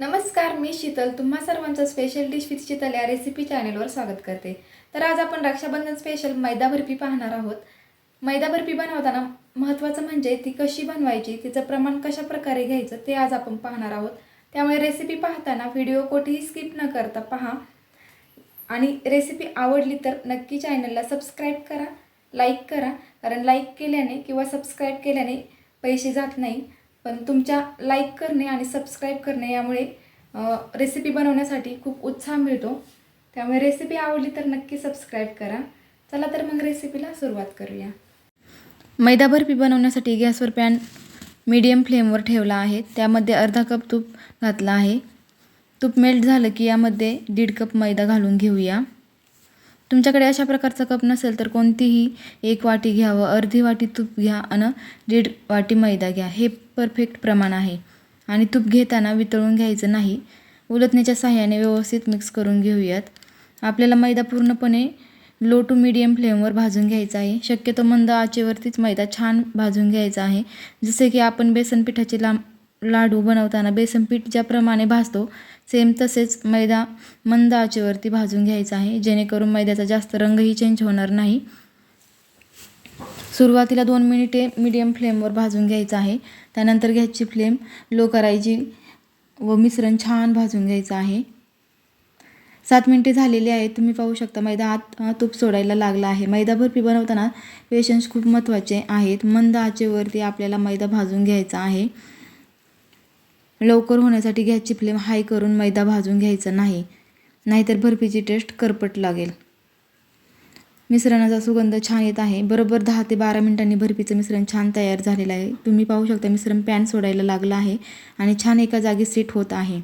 नमस्कार मी शीतल. तुम्हा सर्वांचं स्पेशल डिश विथ शीतल या रेसिपी चॅनेलवर स्वागत करते. तर आज आपण रक्षाबंधन स्पेशल मैदा बर्फी पाहणार आहोत. मैदा बर्फी बनवताना महत्त्वाचं म्हणजे ती कशी बनवायची तिचं प्रमाण कशा प्रकारे घ्यायचं ते आज आपण पाहणार आहोत. त्यामुळे रेसिपी पाहताना व्हिडिओ कोठेही स्किप न करता पहा. आणि रेसिपी आवडली तर नक्की चॅनलला सबस्क्राईब करा लाईक करा. कारण लाईक केल्याने किंवा सबस्क्राईब केल्याने पैसे जात नाही. पण तुमच्या लाईक करणे आणि सबस्क्राईब करणे यामुळे रेसिपी बनवण्यासाठी खूप उत्साह मिळतो. त्यामुळे रेसिपी आवडली तर नक्की सबस्क्राईब करा. चला तर मग रेसिपीला सुरुवात करूया. मैदा बर्फी बनवण्यासाठी गॅसवर पॅन मीडियम फ्लेमवर ठेवला आहे. त्यामध्ये अर्धा कप तूप घातला आहे. तूप मेल्ट झालं की यामध्ये दीड कप मैदा घालून घेऊया. तुमच्याकडे अशा प्रकारचा कप नसेल तर कोणतीही एक वाटी घ्यावं अर्धी वाटी तूप घ्या आणि दीड वाटी मैदा घ्या. हे परफेक्ट प्रमाण आहे. आणि तूप घेताना वितळून घ्यायचं नाही. उलटण्याच्या सहाय्याने व्यवस्थित मिक्स करून घेऊयात. आपल्याला मैदा पूर्णपणे लो टू मीडियम फ्लेमवर भाजून घ्यायचा आहे. शक्यतो मंद आचेवरतीच मैदा छान भाजून घ्यायचा आहे. जसे की आपण बेसन पिठाचे लांब लाडू बनवताना बेसन पीठ ज्याप्रमाणे भाजतो सेम तसेच मैदा मंद आचेवरती भाजून घ्यायचा आहे जेणेकरून मैद्याचा जास्त रंगही चेंज होणार नाही. सुरुवातीला दोन मिनिटे मीडियम फ्लेमवर भाजून घ्यायचं आहे. त्यानंतर गॅसची फ्लेम लो करायची व मिश्रण छान भाजून घ्यायचं आहे. सात मिनटे झालेली आहेत. तुम्ही पाहू शकता मैदा आत तूप सोडायला लागला आहे. मैदा बर्फी बनवताना पेशन्स खूप महत्त्वाचे आहेत. मंद आचेवरती आपल्याला मैदा भाजून घ्यायचा आहे. लवकर होण्यासाठी गॅसची फ्लेम हाय करून मैदा भाजून घ्यायचा नाही नाहीतर बर्फीची टेस्ट करपट लागेल. मिश्रणाचा सुगंध छान येत आहे. बरोबर दहा ते बारा मिनिटांनी बर्फीचं मिश्रण छान तयार झालेलं आहे. तुम्ही पाहू शकता मिश्रण पॅन सोडायला लागलं आहे आणि छान एका जागी सेट होत आहे.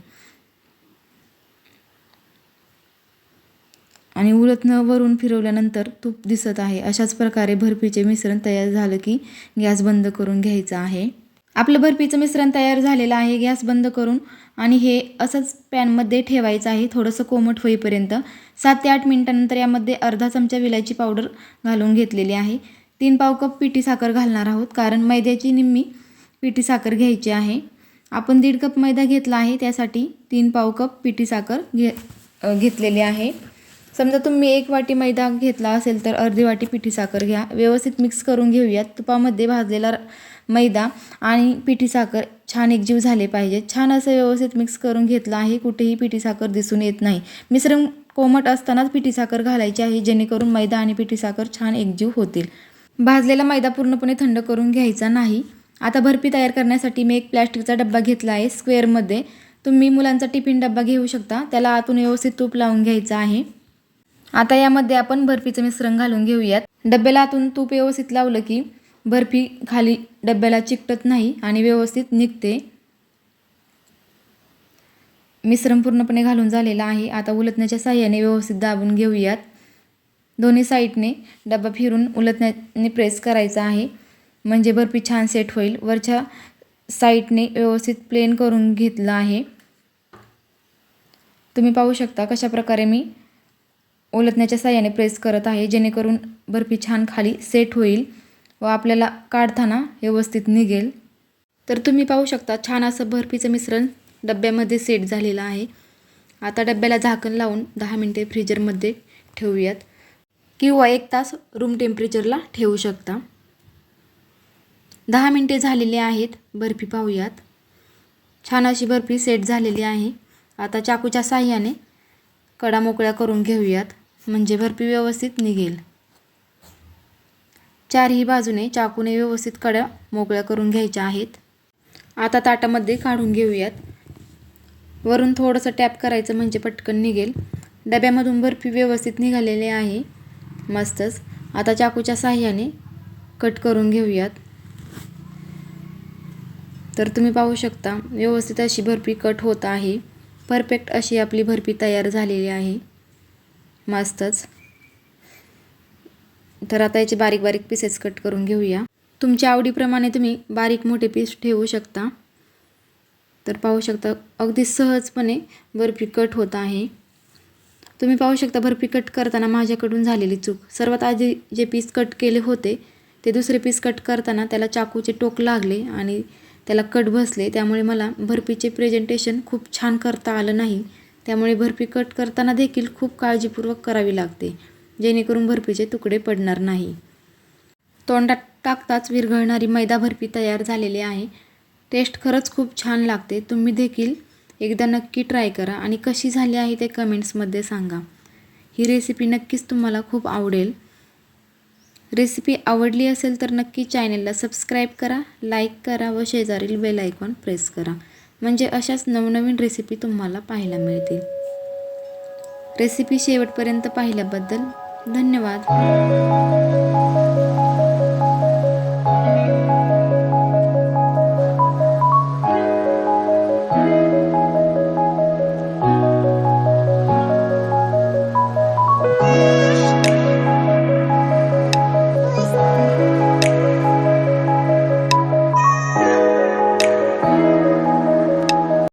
आणि उलटनं वरून फिरवल्यानंतर तूप दिसत आहे. अशाच प्रकारे बर्फीचे मिश्रण तयार झालं की गॅस बंद करून घ्यायचा आहे. आपलं बर्फीचं मिश्रण तयार झालेलं आहे गॅस बंद करून आणि हे असंच पॅनमध्ये ठेवायचं आहे थोडंसं कोमट होईपर्यंत. सात ते आठ मिनटानंतर यामध्ये अर्धा चमचा विलायची पावडर घालून घेतलेली आहे. तीन पाव कप पिठी साखर घालणार आहोत कारण मैद्याची निम्मी पिठी साखर घ्यायची आहे. आपण दीड कप मैदा घेतला आहे त्यासाठी तीन पाव कप पिठी साखर घे घेतलेली आहे. समजा तुम्ही एक वाटी मैदा घेतला असेल तर अर्धी वाटी पिठी साखर घ्या. व्यवस्थित मिक्स करून घेऊयात. तुपामध्ये भाजलेला र- मैदा आणि पिठी साखर छान एकजीव झाले पाहिजे छान असं व्यवस्थित मिक्स करून घेतलं आहे. कुठेही पिठी साखर दिसून येत नाही. मिश्रण कोमट असतानाच पिठी साखर घालायची आहे जेणेकरून मैदा आणि पिठी साखर छान एकजीव होतील. भाजलेला मैदा पूर्णपणे थंड करून घ्यायचा नाही. आता बर्फी तयार करण्यासाठी मी एक प्लॅस्टिकचा डब्बा घेतला आहे. स्क्वेअरमध्ये. तुम्ही मुलांचा टिफिन डब्बा घेऊ शकता. त्याला आतून व्यवस्थित तूप लावून घ्यायचा आहे. आता यामध्ये आपण बर्फीचं मिश्रण घालून घेऊयात. डब्याला आतून तूप व्यवस्थित लावलं की बर्फी खाली डब्याला चिकटत नाही आणि व्यवस्थित निघते. मिश्रण पूर्णपणे घालून झालेलं आहे. आता उलटण्याच्या साह्याने व्यवस्थित दाबून घेऊयात. दोन्ही साईडने डब्बा फिरून उलटण्याने प्रेस करायचा आहे. म्हणजे बर्फी छान सेट होईल. वरच्या साईडने व्यवस्थित प्लेन करून घेतलं आहे. तुम्ही पाहू शकता कशा प्रकारे मी ओलतण्याच्या साह्याने प्रेस करत आहे. जेणेकरून बर्फी छान खाली सेट होईल व आपल्याला काढताना व्यवस्थित निघेल. तर तुम्ही पाहू शकता छान असं बर्फीचं मिश्रण डब्यामध्ये सेट झालेलं आहे. आता डब्याला झाकण लावून दहा मिनटे फ्रीजरमध्ये ठेवूयात. किंवा एक तास रूम टेम्परेचरला ठेवू शकता. दहा मिनटे झालेली आहेत बर्फी पाहूयात. छान अशी बर्फी सेट झालेली आहे. आता चाकूच्या साह्याने कडा मोकळ्या करून घेऊयात. म्हणजे बर्फी व्यवस्थित निघेल. चारही बाजूने चाकूने व्यवस्थित कड्या मोकळ्या करून घ्यायच्या आहेत. आता ताटामध्ये काढून घेऊयात. वरून थोडंसं टॅप करायचं म्हणजे पटकन निघेल. डब्यामधून बर्फी व्यवस्थित निघालेली आहे. मस्तच. आता चाकूच्या साह्याने कट करून घेऊयात. तर तुम्ही पाहू शकता व्यवस्थित अशी बर्फी कट होत आहे. परफेक्ट अशी आपली बर्फी तयार झालेली आहे. मस्तच. तर आता याचे बारीक बारीक पीसेस कट करून घेऊया. तुमच्या आवडीप्रमाणे तुम्ही बारीक मोठे पीस ठेवू शकता. तर पाहू शकता अगदी सहजपणे बर्फी कट होत आहे. तुम्ही पाहू शकता बर्फी कट करताना माझ्याकडून झालेली चूक. सर्वात आधी जे पीस कट केले होते ते दुसरे पीस कट करताना त्याला चाकूचे टोक लागले आणि त्याला कट बसले त्यामुळे मला बर्फीचे प्रेझेंटेशन खूप छान करता आलं नाही. त्यामुळे बर्फी कट करताना देखील खूप काळजीपूर्वक करावी लागते जेणेकरून बर्फीचे तुकडे पडणार नाही. तोंडात टाकताच विरघळणारी मैदा बर्फी तयार झालेली आहे. टेस्ट खरंच खूप छान लागते. तुम्ही देखील एकदा नक्की ट्राय करा आणि कशी झाली आहे ते कमेंट्समध्ये सांगा. ही रेसिपी नक्कीच तुम्हाला खूप आवडेल. रेसिपी आवडली असेल तर नक्की चॅनलला सबस्क्राईब करा लाईक करा व शेजारील बेल आयकॉन प्रेस करा. म्हणजे अशाच नवनवीन रेसिपी तुम्हाला पाहायला मिळतील. रेसिपी शेवटपर्यंत पाहिल्याबद्दल धन्यवाद.